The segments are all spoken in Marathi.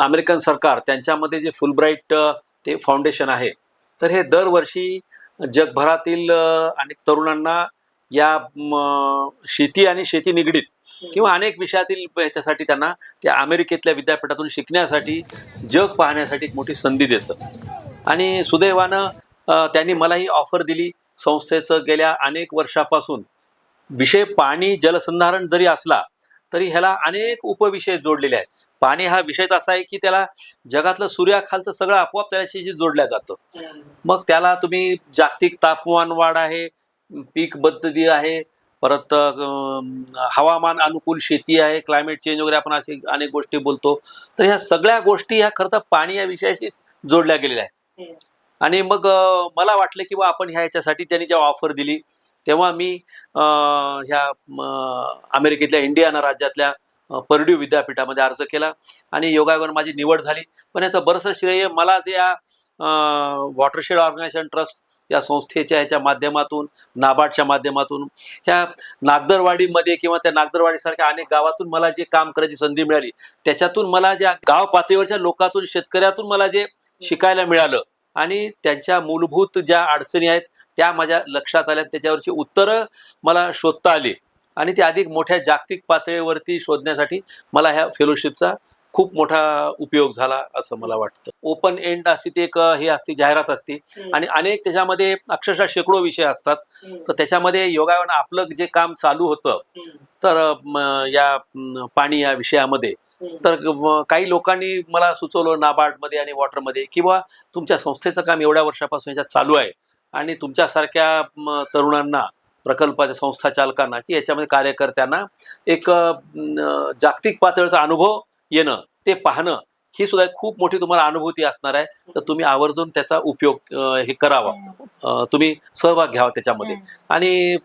अमेरिकन सरकार त्यांच्यामध्ये जे फुलब्राईट ते फाउंडेशन आहे. तर हे दरवर्षी जगभरातील अनेक तरुणांना या शेती आणि शेती निगडीत किंवा अनेक विषयातील याच्यासाठी त्यांना त्या अमेरिकेतल्या विद्यापीठातून शिकण्यासाठी जग पाहण्यासाठी एक मोठी संधी देतं. आणि सुदैवानं त्यांनी मला ही ऑफर दिली. संस्थेचं गेल्या अनेक वर्षापासून. विषय पाणी जलसंधारण जरी असला तरी ह्याला अनेक उपविषय जोडलेले आहेत. पाणी हा विषयच असा आहे की त्याला जगातलं सूर्याखालचं सगळं आपोआप त्याच्याशी जोडलं जातं. मग त्याला तुम्ही जागतिक तापमान वाढ आहे पीक पद्धती आहे परत हवामान अनुकूल शेती आहे क्लायमेट चेंज वगैरे आपण असे अनेक गोष्टी बोलतो. तर ह्या सगळ्या गोष्टी ह्या खरं तर पाणी या विषयाशी जोडल्या गेलेल्या आहेत. आणि मग मला वाटलं की बा आपण ह्या ह्याच्यासाठी त्यांनी जेव्हा ऑफर दिली तेव्हा मी ह्या अमेरिकेतल्या इंडियाना राज्यातल्या परड्यू पर्ड्यू विद्यापीठामध्ये अर्ज केला आणि योगायोगानं माझी निवड झाली. पण याचं बरंचसं श्रेय मला जे या वॉटरशेड ऑर्गनायझेशन ट्रस्ट या संस्थेच्या ह्याच्या माध्यमातून नाबार्डच्या माध्यमातून ह्या नागदरवाडीमध्ये किंवा त्या नागदरवाडीसारख्या अनेक गावातून मला जे काम करायची संधी मिळाली त्याच्यातून मला ज्या गाव पातळीवरच्या लोकातून शेतकऱ्यातून मला जे शिकायला मिळालं आणि त्यांच्या मूलभूत ज्या अडचणी आहेत त्या माझ्या लक्षात आल्या त्याच्यावरची उत्तरं मला शोधता आली. आणि ते अधिक मोठ्या जागतिक पातळीवरती शोधण्यासाठी मला ह्या फेलोशिपचा खूप मोठा उपयोग झाला असं मला वाटतं. ओपन एंड अशी ते एक हे असते जाहिरात असते. आणि अनेक त्याच्यामध्ये अक्षरशः शेकडो विषय असतात. तर त्याच्यामध्ये योगायोगानं आपलं जे काम चालू होतं तर या पाणी या विषयामध्ये तर काही लोकांनी मला सुचवलं नाबार्डमध्ये आणि वॉटरमध्ये किंवा तुमच्या संस्थेचं काम एवढ्या वर्षापासून याच्यात चालू आहे. आणि तुमच्यासारख्या तरुणांना प्रकल्पाच्या संस्था चालकांना की याच्यामध्ये कार्यकर्त्यांना एक जागतिक पातळीचा अनुभव येणं ते पाहणं ही सुद्धा एक खूप मोठी तुम्हाला अनुभूती असणार आहे. तर तुम्ही आवर्जून त्याचा उपयोग हे करावा. तुम्ही सहभाग घ्यावा त्याच्यामध्ये. आणि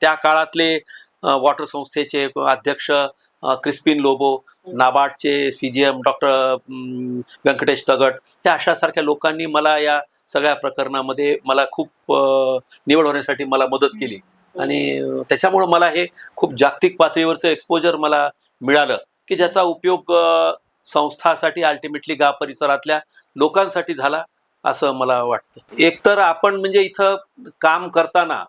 त्या काळातले वॉटर संस्थेचे अध्यक्ष क्रिस्पिन लोबो नाबार्डचे C G M doctor Venkatesh Tagat या अशासारख्या लोकांनी मला या सगळ्या प्रकरणामध्ये मला खूप निवड होण्यासाठी मला मदत केली. आणि त्याच्यामुळं मला हे खूप जागतिक पातळीवरचं एक्सपोजर मला मिळालं की ज्याचा उपयोग संस्थासाठी अल्टिमेटली गाव परिसरातल्या लोकांसाठी झाला असं मला वाटतं. एकतर आपण म्हणजे इथं काम करताना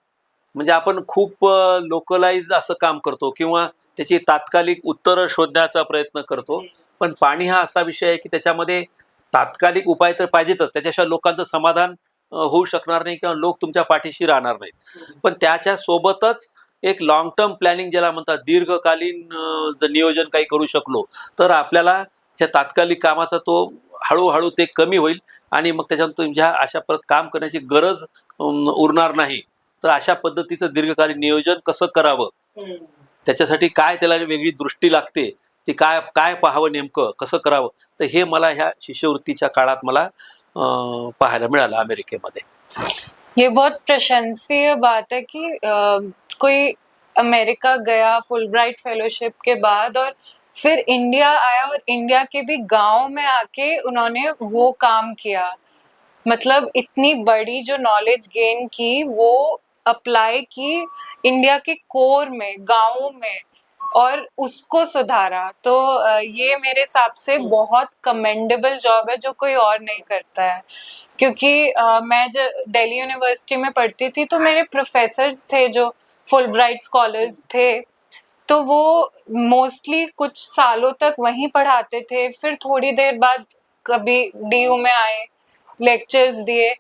म्हणजे आपण खूप लोकलाइज असं काम करतो किंवा त्याची तात्कालिक उत्तरं शोधण्याचा प्रयत्न करतो. पण पाणी हा असा विषय आहे की त्याच्यामध्ये तात्कालिक उपाय तर पाहिजेतच. त्याच्याशिवाय लोकांचं समाधान होऊ शकणार नाही किंवा लोक तुमच्या पाठीशी राहणार नाहीत. पण त्याच्या सोबतच एक लॉंग टर्म प्लॅनिंग ज्याला म्हणतात दीर्घकालीन जर नियोजन काही करू शकलो तर आपल्याला ह्या तात्कालिक कामाचा तो हळूहळू ते कमी होईल आणि मग त्याच्यातून तुमच्या अशा परत काम करण्याची गरज उरणार नाही. तर अशा पद्धतीचं दीर्घकालीन नियोजन कसं करावं? त्याच्यासाठी काय त्याला वेगळी दृष्टी लागते? ती काय काय पाहावं नेमकं? कसं करावं? तर हे मला ह्या शिष्यवृत्तीच्या काळात मला पाहायला मिळालं अमेरिकेमध्ये. ये बहुत प्रशंसीय बात है कि अ, कोई अमेरिका गया फुलब्राइट फेलोशिप के बाद और फिर इंडिया आया और इंडिया के भी गांव में आके उन्होंने वो काम किया। मतलब इतनी बड़ी जो नॉलेज गेन की वो अप्लाई की इंडिया के कोर में गाँव में और उसको सुधारा। तो ये मेरे हिसाब से बहुत कमेंडेबल जॉब है जो कोई और नहीं करता है। क्योंकि मैं जब दिल्ली यूनिवर्सिटी में पढ़ती थी तो मेरे प्रोफेसर्स थे जो फुल ब्राइट स्कॉलर्स थे। तो वो मोस्टली कुछ सालों तक वहीं पढ़ाते थे फिर थोड़ी देर बाद कभी डीयू में आए लेक्चर्स दिए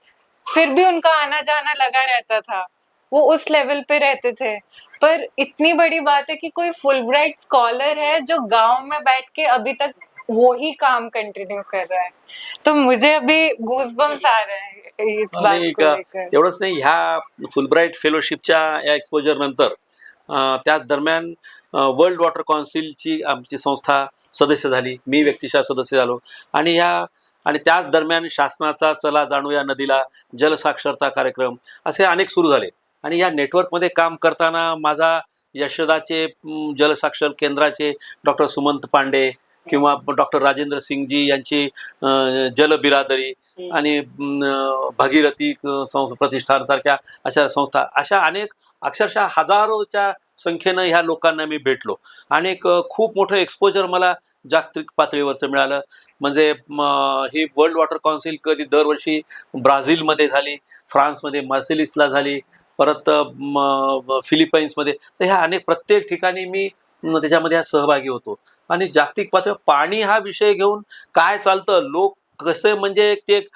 फिर भी उनका आना जाना लगा रहता था। वो उस लेवल पे रहते थे। पर इतनी बड़ी बात है कि कोई फुल ब्राइट स्कॉलर है जो गाँव में बैठ के अभी तक वो ही काम कंटिन्यू कर रहा है। तो मुझे अभी गूजबम्स आ रहे हैं इस बात को लेकर। एवढंच नाही ह्या फुलब्राईट फेलोशिपच्या या एक्सपोजर नंतर त्याच दरम्यान वर्ल्ड वॉटर काउन्सिलची आमची संस्था सदस्य झाली मी व्यक्तिशः सदस्य झालो आणि ह्या आणि त्याच दरम्यान शासनाचा चला जाणूया नदीला जलसाक्षरता कार्यक्रम असे अनेक सुरू झाले. आणि या नेटवर्कमध्ये काम करताना माझा यशदाचे जलसाक्षर केंद्राचे डॉक्टर सुमंत पांडे किंवा डॉक्टर राजेंद्र सिंगजी यांची अं, जल बिरादरी आणि भगीरथी अं, संस्था प्रतिष्ठान सारख्या अशा संस्था अशा अनेक अक्षरशः हजारोच्या संख्येनं ह्या लोकांना मी भेटलो. आणि एक खूप मोठं एक्सपोजर मला जागतिक पातळीवरचं मिळालं. म्हणजे ही वर्ल्ड वॉटर काउन्सिल कधी दरवर्षी ब्राझीलमध्ये झाली फ्रान्समध्ये मार्सेलिसला झाली परत फिलिपाईन्समध्ये. तर ह्या अनेक प्रत्येक ठिकाणी मी त्याच्यामध्ये सहभागी होतो. आणि जागतिक पातळीवर पाणी हा विषय घेऊन काय चालतं लोक कसे म्हणजे ते एक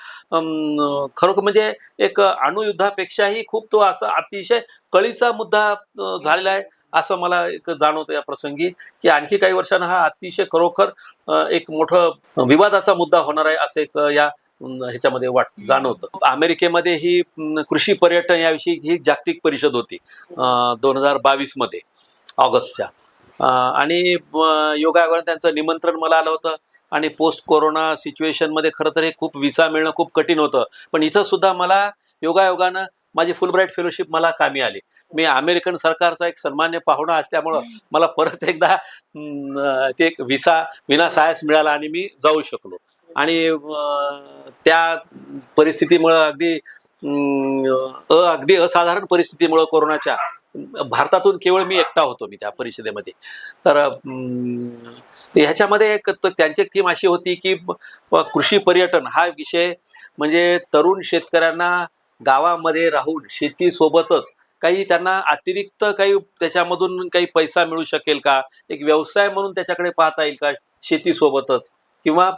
खरोखर म्हणजे एक अणुयुद्धापेक्षाही खूप तो असा अतिशय कळीचा मुद्दा झालेला आहे असं मला एक जाणवतं या प्रसंगी की आणखी काही वर्षांना हा अतिशय खरोखर एक मोठं विवादाचा मुद्दा होणार आहे असं एक या ह्याच्यामध्ये वाट जाणवतं. अमेरिकेमध्ये ही कृषी पर्यटन याविषयी ही जागतिक परिषद होती दोन हजार बावीसमध्ये ऑगस्टच्या आणि योगायोगाने त्यांचं निमंत्रण मला आलं होतं. आणि पोस्ट कोरोना सिच्युएशनमध्ये खरं तर हे खूप विसा मिळणं खूप कठीण होतं. पण इथं सुद्धा मला योगायोगानं माझी फुलब्राईट फेलोशिप मला कामी आली. मी अमेरिकन सरकारचा एक सन्मान्य पाहुणा असल्यामुळं मला परत एकदा ते एक विसा विना सायस मिळाला आणि मी जाऊ शकलो. आणि त्या परिस्थितीमुळं अगदी अ अगदी असाधारण परिस्थितीमुळं कोरोनाच्या भारतातून केवळ मी एकटा होतो मी त्या परिषदेमध्ये. तर ह्याच्यामध्ये एक त्यांची थीम अशी होती की कृषी पर्यटन हा विषय म्हणजे तरुण शेतकऱ्यांना गावामध्ये राहून शेतीसोबतच काही त्यांना अतिरिक्त काही त्याच्यामधून काही पैसा मिळू शकेल का? एक व्यवसाय म्हणून त्याच्याकडे पाहता येईल का? शेतीसोबतच. किंवा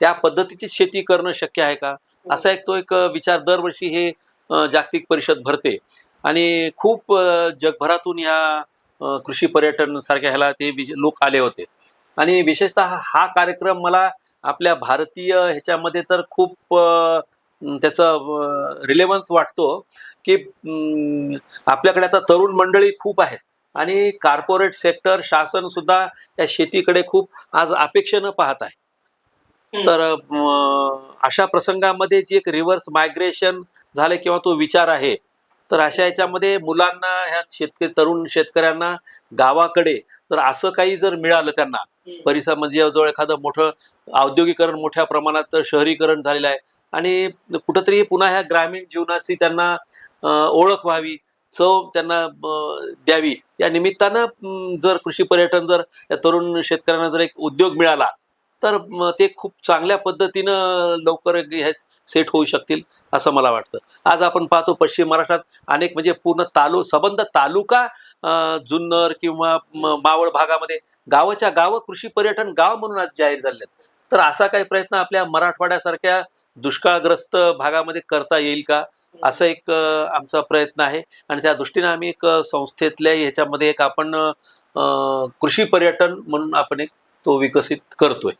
त्या पद्धतीची शेती करणं शक्य आहे का? असा एक तो एक विचार दरवर्षी हे जागतिक परिषद भरते. आणि खूप जगभरातून ह्या कृषी पर्यटन सारख्या ह्याला ते लोक आले होते. आणि विशेषतः हा कार्यक्रम मला आपल्या भारतीय ह्याच्यामध्ये तर खूप त्याचा रिलेव्हन्स वाटतो की आपल्याकडे आता तरुण मंडळी खूप आहेत. आणि कॉर्पोरेट सेक्टर शासन सुद्धा या शेतीकडे खूप आज अपेक्षेनं पाहत आहे. तर अशा प्रसंगामध्ये जी एक रिव्हर्स मायग्रेशन झालं किंवा तो विचार आहे तर अशा याच्यामध्ये मुलांना ह्या शेतकरी तरुण शेतकऱ्यांना गावाकडे तर असं काही जर मिळालं त्यांना परिसर म्हणजे जवळ एखादं मोठं औद्योगिकरण मोठ्या प्रमाणात शहरीकरण झालेलं आहे. आणि कुठंतरी पुन्हा ह्या ग्रामीण जीवनाची त्यांना ओळख व्हावी चव त्यांना द्यावी. या निमित्तानं जर कृषी पर्यटन जर या तरुण शेतकऱ्यांना जर एक उद्योग मिळाला तर ते खूप चांगल्या पद्धतीनं लवकर हे सेट होऊ शकतील असं मला वाटतं. आज आपण पाहतो पश्चिम महाराष्ट्रात अनेक म्हणजे पूर्ण तालु संबंध तालुका जुन्नर किंवा मावळ भागामध्ये गावाच्या गावं कृषी पर्यटन गाव म्हणून आज जाहीर झाले आहेत तर असा काही प्रयत्न आपल्या मराठवाड्यासारख्या दुष्काळग्रस्त भागामध्ये करता येईल का? असं एक आमचा प्रयत्न आहे. आणि त्या दृष्टीने आम्ही एक संस्थेतल्या ह्याच्यामध्ये एक आपण कृषी पर्यटन म्हणून आपण एक तो विकसित करतोय.